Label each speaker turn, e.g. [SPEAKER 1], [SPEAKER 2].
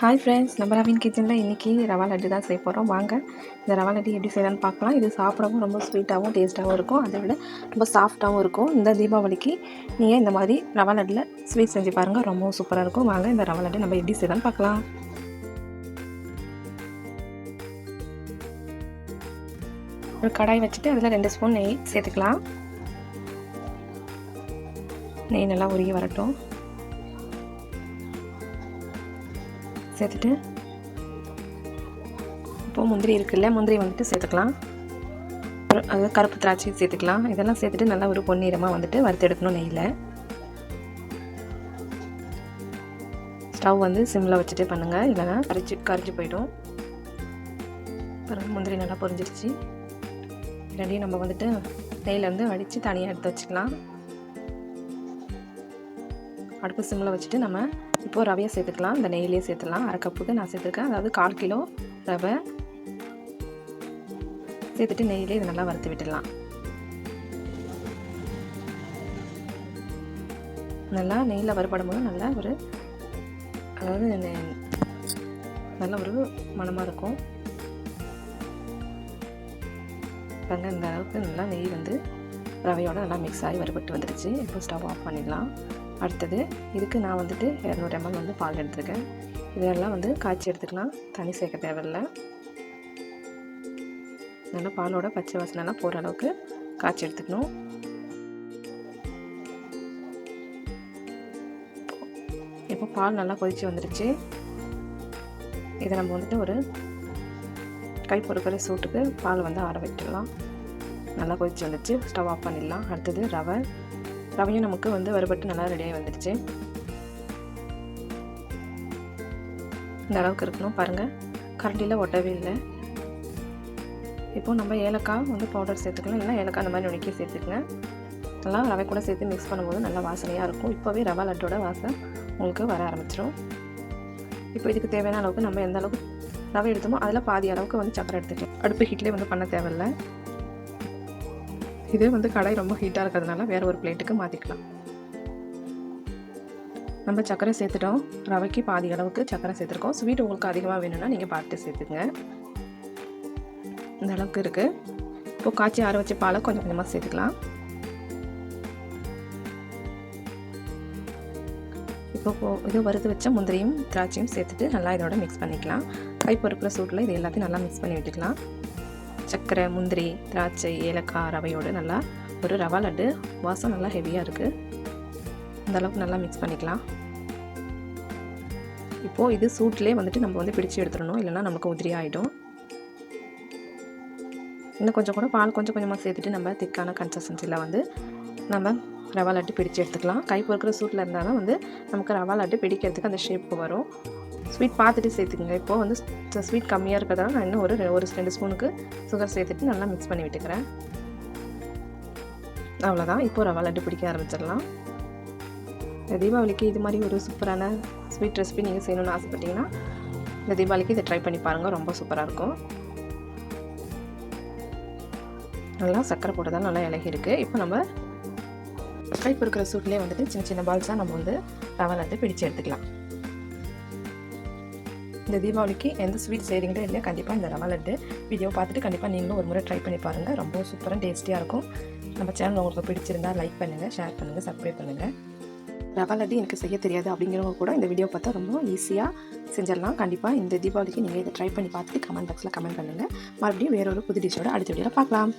[SPEAKER 1] Hi friends நம்ம ரவின் கிச்சனில் இன்றைக்கி ரவா லட்டு தான் செய்ய போகிறோம் வாங்க இந்த ரவா லட்டு எப்படி செய்யலாம்னு பார்க்கலாம். இது சாப்பிடவும் ரொம்ப ஸ்வீட்டாகவும் டேஸ்ட்டாகவும் இருக்கும். அதை விட ரொம்ப சாஃப்ட்டாகவும் இருக்கும். இந்த தீபாவளிக்கு நீங்கள் இந்த மாதிரி ரவா லட்டில் ஸ்வீட் செஞ்சு பாருங்கள் ரொம்பவும் சூப்பராக இருக்கும். வாங்க இந்த ரவா லட்டு நம்ம எப்படி செய்யலாம்னு பார்க்கலாம். ஒரு கடாய் வச்சுட்டு அதில் ரெண்டு ஸ்பூன் நெய் சேர்த்துக்கலாம். நெய் நல்லா உருகி வரட்டும். சேர்த்துட்டு இப்போது முந்திரி இருக்குல்ல முந்திரி வந்துட்டு சேர்த்துக்கலாம். அது கருப்பு திராட்சை சேர்த்துக்கலாம். இதெல்லாம் சேர்த்துட்டு நல்லா ஒரு பொன்னிறமாக வந்துட்டு வறுத்தெடுக்கணும் நெய்யில். ஸ்டவ் வந்து சிம்மில் வச்சுட்டு பண்ணுங்கள் இல்லைன்னா கரைச்சி கரைச்சி போயிடும். பாருங்கள் முந்திரி நல்லா பொரிஞ்சிருச்சு. ரெண்டையும் நம்ம வந்துட்டு நெய்யில் வந்து வடித்து தனியாக எடுத்து வச்சுக்கலாம். அடுப்பு சிம்மில் வச்சுட்டு நம்ம இப்போது ரவையை சேர்த்துக்கலாம். இந்த நெய்யிலே சேர்த்துக்கலாம் அரை கப்புக்கு நான் சேர்த்துருக்கேன். அதாவது கால் கிலோ ரவை சேர்த்துட்டு நெய்யிலே இதை நல்லா வறுத்து விட்டுடலாம். நல்லா நெய்யில் வறுபடும் போது நல்லா ஒரு அதாவது நல்ல ஒரு மனமாக இருக்கும். பாருங்க இந்த அளவுக்கு நல்லா நெய் வந்து ரவையோட நல்லா மிக்ஸ் ஆகி வறுபட்டு வந்துடுச்சு. இப்போ ஸ்டவ் ஆஃப் பண்ணிடலாம். அடுத்தது இதுக்கு நான் வந்துட்டு இரநூறு எம்எல் வந்து பால் எடுத்துருக்கேன். இதெல்லாம் வந்து காய்ச்சி எடுத்துக்கலாம். தண்ணி சேர்க்க தேவையில்லை. நல்லா பாலோட பச்சை வாசனைலாம் போகிற அளவுக்கு காய்ச்சி எடுத்துக்கணும். இப்போ பால் நல்லா கொதித்து வந்துடுச்சு இதை நம்ம வந்துட்டு ஒரு கை பொறுக்கிற சூட்டுக்கு பால் வந்து ஆற வைக்கலாம். நல்லா கொதிச்சு வந்துடுச்சு ஸ்டவ் ஆஃப் பண்ணிடலாம். அடுத்தது ரவை. ரவையும் நமக்கு வந்து வறுபட்டு நல்லா ரெடியாகி வந்துடுச்சு இந்த அளவுக்கு இருக்கணும். பாருங்கள் கரண்டியில் ஒட்டவே இல்லை. இப்போது நம்ம ஏலக்காய் வந்து பவுடர் சேர்த்துக்கலாம். இல்லை ஏலக்காய் அந்த மாதிரி நுணுக்கி சேர்த்துக்கங்க. நல்லா ரவை கூட சேர்த்து மிக்ஸ் பண்ணும்போது நல்லா வாசனையாக இருக்கும். இப்போவே ரவா லட்டோட வாசனை உங்களுக்கு வர ஆரம்பிச்சிடும் இப்போ இதுக்கு தேவையான அளவுக்கு நம்ம எந்த அளவுக்கு ரவை எடுத்தோமோ அதில் பாதி அளவுக்கு வந்து சக்கரை எடுத்துக்கலாம். அடுப்பு ஹீட்லேயே வந்து பண்ண தேவையில்லை. இதே வந்து கடாய் ரொம்ப ஹீட்டாக இருக்கிறதுனால வேறு ஒரு பிளேட்டுக்கு மாற்றிக்கலாம் நம்ம சக்கரை சேர்த்துட்டோம். ரவைக்கு பாதி அளவுக்கு சக்கரை சேர்த்துருக்கோம். ஸ்வீட் உங்களுக்கு அதிகமாக வேணும்னா நீங்கள் பார்த்து சேர்த்துங்க இந்த அளவுக்கு இருக்குது இப்போது காய்ச்சி ஆற வச்ச பாலை கொஞ்சம் கொஞ்சமாக சேர்த்துக்கலாம். இப்போ இது வறுத்து வச்ச முந்திரியும் திராட்சையும் சேர்த்துட்டு நல்லா இதோட மிக்ஸ் பண்ணிக்கலாம். கை பொறுக்கிற சூட்டில் இது எல்லாத்தையும் நல்லா மிக்ஸ் பண்ணி விட்டுக்கலாம். சர்க்கரை முந்திரி திராட்சை ஏலக்காய் ரவையோடு நல்லா ஒரு ரவா லட்டு. வாசம் நல்லா ஹெவியாக இருக்குது அந்தளவுக்கு நல்லா மிக்ஸ் பண்ணிக்கலாம். இப்போது இது சூட்லேயே வந்துட்டு நம்ம வந்து பிடிச்சி எடுத்துடணும். இல்லைனா நமக்கு உதிரி ஆகிடும் இன்னும் கொஞ்சம் கூட பால் கொஞ்சம் கொஞ்சமாக சேர்த்துட்டு நம்ம திக்கான கன்சிஸ்டன்சியில் வந்து நம்ம ரவா லட்டு பிடிச்சி எடுத்துக்கலாம். கை பொறுக்கிற சூட்டில் இருந்தால் தான் வந்து நமக்கு ரவா லட்டு பிடிக்கிறதுக்கு அந்த ஷேப்புக்கு வரும். ஸ்வீட் பார்த்துட்டு சேர்த்துக்குங்க. இப்போது வந்து ஸ்வீட் கம்மியாக இருக்கிறதால நான் இன்னும் ஒரு ஒரு ரெண்டு ஸ்பூனுக்கு சுகர் சேர்த்துட்டு நல்லா மிக்ஸ் பண்ணி விட்டுக்கிறேன். அவ்வளோதான் இப்போ ரவா லட்டு பிடிக்க ஆரம்பிச்சிடலாம். இந்த தீபாவளிக்கு இது மாதிரி ஒரு சூப்பரான ஸ்வீட் ரெசிபி நீங்கள் செய்யணும்னு ஆசைப்பட்டீங்கன்னா இந்த தீபாவளிக்கு இதை ட்ரை பண்ணி பாருங்கள் ரொம்ப சூப்பராக இருக்கும். நல்லா சர்க்கரை போட்டு தான் நல்லா இலகி இருக்குது இப்போ நம்ம கை பொறுக்கிற சூட்லேயே வந்துட்டு சின்ன சின்ன பால்ஸாக நம்ம வந்து ரவா லட்டு பிடிச்சு எடுத்துக்கலாம். இந்த தீபாவளிக்கு எந்த ஸ்வீட் செய்கிறீங்களோ இல்லையா கண்டிப்பாக இந்த ரவா லட்டு வீடியோ பார்த்துட்டு கண்டிப்பாக நீங்களும் ஒரு முறை ட்ரை பண்ணி பாருங்கள் ரொம்ப சூப்பராக டேஸ்டியாக இருக்கும். நம்ம சேனல் உங்களுக்கு பிடிச்சிருந்தா லைக் பண்ணுங்கள் ஷேர் பண்ணுங்கள் சப்ஸ்கிரைப் பண்ணுங்கள் ரவா லட்டு எனக்கு செய்ய தெரியாது அப்படிங்கிறவங்க கூட இந்த வீடியோ பார்த்தா ரொம்ப ஈஸியாக செஞ்சிடலாம். கண்டிப்பாக இந்த தீபாவளிக்கு நீங்கள் இதை ட்ரை பண்ணி பார்த்துட்டு கமெண்ட் பாக்ஸில் கமெண்ட் பண்ணுங்கள் மறுபடியும் வேறொரு புது டிஷ்ஷோட அடுத்த வீடியோவில் பார்க்கலாம்.